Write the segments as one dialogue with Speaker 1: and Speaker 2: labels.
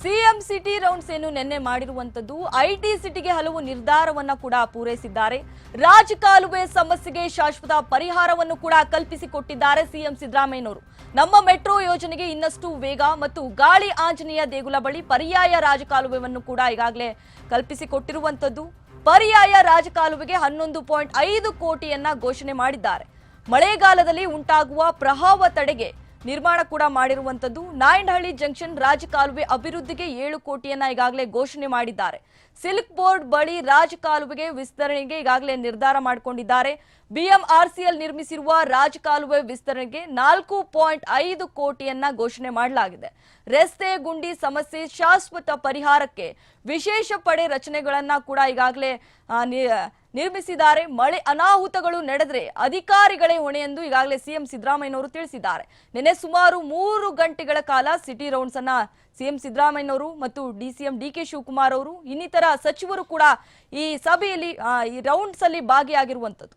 Speaker 1: CM city rounds ಏನು ನಿನ್ನೆ ಮಾಡಿರುವಂತದ್ದು ಐಟಿ ಸಿಟಿಗೆ ಹಲವು ನಿರ್ಧಾರವನ್ನ ಕೂಡ ಪೂರೈಸಿದ್ದಾರೆ. ರಾಜಕಾಲುವೆ ಸಮಸ್ಯೆಗೆ ಶಾಶ್ವತ ಪರಿಹಾರವನ್ನು ಕೂಡ ಕಲ್ಪಿಸಿಕೊಟ್ಟಿದ್ದಾರೆ ಸಿಎಂ ಸಿದ್ದರಾಮಯ್ಯನವರು. ನಮ್ಮ ಮೆಟ್ರೋ ಯೋಜನೆಗೆ ಇನ್ನಷ್ಟು ವೇಗ ಮತ್ತು ಗಾಳಿ ಆಂಜನೇಯ ದೇಗುಲ ಬಳಿ ಪರ್ಯಾಯ ರಾಜಕಾಲುವೆಯನ್ನು ಕೂಡ ಈಗಾಗಲೇ ಕಲ್ಪಿಸಿಕೊಟ್ಟಿರುವಂತದ್ದು ಪರ್ಯಾಯ ರಾಜಕಾಲುವೆಗೆ ಹನ್ನೊಂದು ಪಾಯಿಂಟ್ ಐದು ಕೋಟಿಯನ್ನ ಘೋಷಣೆ ಮಾಡಿದ್ದಾರೆ. ಮಳೆಗಾಲದಲ್ಲಿ ಉಂಟಾಗುವ ಪ್ರಭಾವ ತಡೆಗೆ ನಿರ್ಮಾಣ ಕೂಡ ಮಾಡಿರುವಂತದ್ದು ನಾಯಂಡಹಳ್ಳಿ ಜಂಕ್ಷನ್ ರಾಜಕಾಲುವೆ ಅಭಿವೃದ್ಧಿಗೆ ಏಳು ಕೋಟಿಯನ್ನ ಈಗಾಗಲೇ ಘೋಷಣೆ ಮಾಡಿದ್ದಾರೆ. ಸಿಲ್ಕ್ ಬೋರ್ಡ್ ಬಳಿ ರಾಜಕಾಲುವೆಗೆ ವಿಸ್ತರಣೆಗೆ ಈಗಾಗಲೇ ನಿರ್ಧಾರ ಮಾಡಿಕೊಂಡಿದ್ದಾರೆ. ಬಿಎಂಆರ್ಸಿಎಲ್ ನಿರ್ಮಿಸಿರುವ ರಾಜಕಾಲುವೆ ವಿಸ್ತರಣೆಗೆ ನಾಲ್ಕು ಪಾಯಿಂಟ್ ಐದು ಕೋಟಿಯನ್ನ ಘೋಷಣೆ ಮಾಡಲಾಗಿದೆ. ರಸ್ತೆ ಗುಂಡಿ ಸಮಸ್ಯೆ ಶಾಶ್ವತ ಪರಿಹಾರಕ್ಕೆ ವಿಶೇಷ ಪಡೆ ರಚನೆಗಳನ್ನ ಕೂಡ ಈಗಾಗಲೇ ನಿರ್ಮಿಸಿದ್ದಾರೆ. ಮಳೆ ಅನಾಹುತಗಳು ನಡೆದರೆ ಅಧಿಕಾರಿಗಳೇ ಹೊಣೆ ಎಂದು ಈಗಾಗಲೇ ಸಿಎಂ ಸಿದ್ದರಾಮಯ್ಯನವರು ತಿಳಿಸಿದ್ದಾರೆ. ನಿನ್ನೆ ಸುಮಾರು ಮೂರು ಗಂಟೆಗಳ ಕಾಲ ಸಿಟಿ ರೌಂಡ್ಸ್ ಅನ್ನ ಸಿಎಂ ಸಿದ್ದರಾಮಯ್ಯನವರು ಮತ್ತು ಡಿಸಿಎಂ ಡಿ ಕೆ ಶಿವಕುಮಾರ್ ಅವರು ಇನ್ನಿತರ ಸಚಿವರು ಕೂಡ ಈ ಸಭೆಯಲ್ಲಿ ಈ ರೌಂಡ್ಸ್ ಅಲ್ಲಿ ಭಾಗಿಯಾಗಿರುವಂತದ್ದು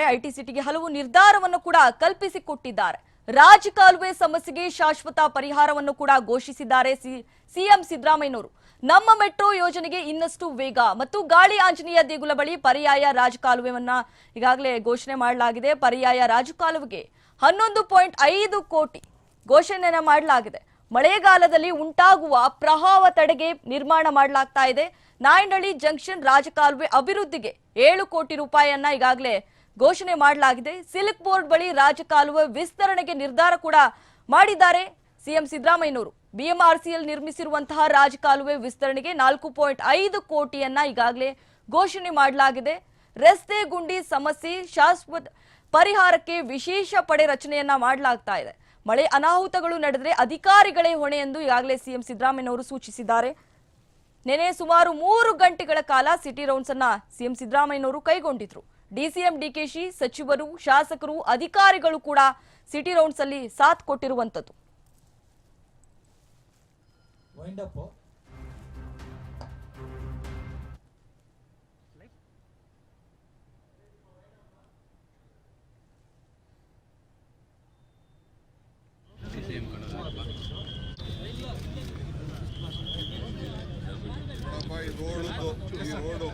Speaker 1: ಐಟಿ ಸಿಟಿಗೆ ಹಲವು ನಿರ್ಧಾರವನ್ನು ಕೂಡ ಕಲ್ಪಿಸಿಕೊಟ್ಟಿದ್ದಾರೆ. ರಾಜಕಾಲುವೆ ಸಮಸ್ಯೆಗೆ ಶಾಶ್ವತ ಪರಿಹಾರವನ್ನು ಕೂಡ ಘೋಷಿಸಿದ್ದಾರೆ ಸಿಎಂ ಸಿದ್ದರಾಮಯ್ಯನವರು. ನಮ್ಮ ಮೆಟ್ರೋ ಯೋಜನೆಗೆ ಇನ್ನಷ್ಟು ವೇಗ ಮತ್ತು ಗಾಳಿ ಆಂಜನೇಯ ದೇಗುಲ ಬಳಿ ಪರ್ಯಾಯ ರಾಜಕಾಲುವೆಯನ್ನ ಈಗಾಗಲೇ ಘೋಷಣೆ ಮಾಡಲಾಗಿದೆ. ಪರ್ಯಾಯ ರಾಜಕಾಲುವೆಗೆ ಹನ್ನೊಂದು ಪಾಯಿಂಟ್ ಐದು ಕೋಟಿ ಘೋಷಣೆಯನ್ನ ಮಾಡಲಾಗಿದೆ. ಮಳೆಗಾಲದಲ್ಲಿ ಉಂಟಾಗುವ ಪ್ರವಾಹ ತಡೆಗೆ ನಿರ್ಮಾಣ ಮಾಡಲಾಗ್ತಾ ಇದೆ. ನಾಯಂಡಳ್ಳಿ ಜಂಕ್ಷನ್ ರಾಜಕಾಲುವೆ ಅಭಿವೃದ್ಧಿಗೆ ಏಳು ಕೋಟಿ ರೂಪಾಯಿಯನ್ನ ಈಗಾಗಲೇ ಘೋಷಣೆ ಮಾಡಲಾಗಿದೆ. ಸಿಲ್ಕ್ ಬೋರ್ಡ್ ಬಳಿ ರಾಜಕಾಲುವೆ ವಿಸ್ತರಣೆಗೆ ನಿರ್ಧಾರ ಕೂಡ ಮಾಡಿದ್ದಾರೆ. ಸಿಎಂ ಸಿದ್ದರಾಮಯ್ಯನವರು ಬಿಎಂಆರ್ಸಿಎಲ್ ನಿರ್ಮಿಸಿರುವಂತಹ ರಾಜಕಾಲುವೆ ವಿಸ್ತರಣೆಗೆ ನಾಲ್ಕು ಪಾಯಿಂಟ್ ಐದು ಕೋಟಿಯನ್ನ ಈಗಾಗಲೇ ಘೋಷಣೆ ಮಾಡಲಾಗಿದೆ. ರಸ್ತೆ ಗುಂಡಿ ಸಮಸ್ಯೆ, ಶಾಶ್ವತ ಪರಿಹಾರಕ್ಕೆ ವಿಶೇಷ ಪಡೆ ರಚನೆಯನ್ನ ಮಾಡಲಾಗ್ತಾ ಇದೆ. ಮಳೆ ಅನಾಹುತಗಳು ನಡೆದರೆ ಅಧಿಕಾರಿಗಳೇ ಹೊಣೆ ಎಂದು ಈಗಾಗಲೇ ಸಿಎಂ ಸಿದ್ದರಾಮಯ್ಯನವರು ಸೂಚಿಸಿದ್ದಾರೆ. ನಿನ್ನೆ ಸುಮಾರು ಮೂರು ಗಂಟೆಗಳ ಕಾಲ ಸಿಟಿ ರೌಂಡ್ಸ್ ಅನ್ನ ಸಿಎಂ ಸಿದ್ದರಾಮಯ್ಯನವರು ಕೈಗೊಂಡಿದ್ರು. ಡಿಸಿಎಂ ಡಿಕೆಶಿ ಸಚಿವರು ಶಾಸಕರು ಅಧಿಕಾರಿಗಳು ಕೂಡ ಸಿಟಿ ರೌಂಡ್ಸ್ ಅಲ್ಲಿ ಸಾಥ್ ಕೊಟ್ಟಿರುವಂತದ್ದು
Speaker 2: ವೈಂಡ್ ಅಪ್
Speaker 3: ನೋಡಪ್ಪ ಈ ರೋಡು ಈ ರೋಡು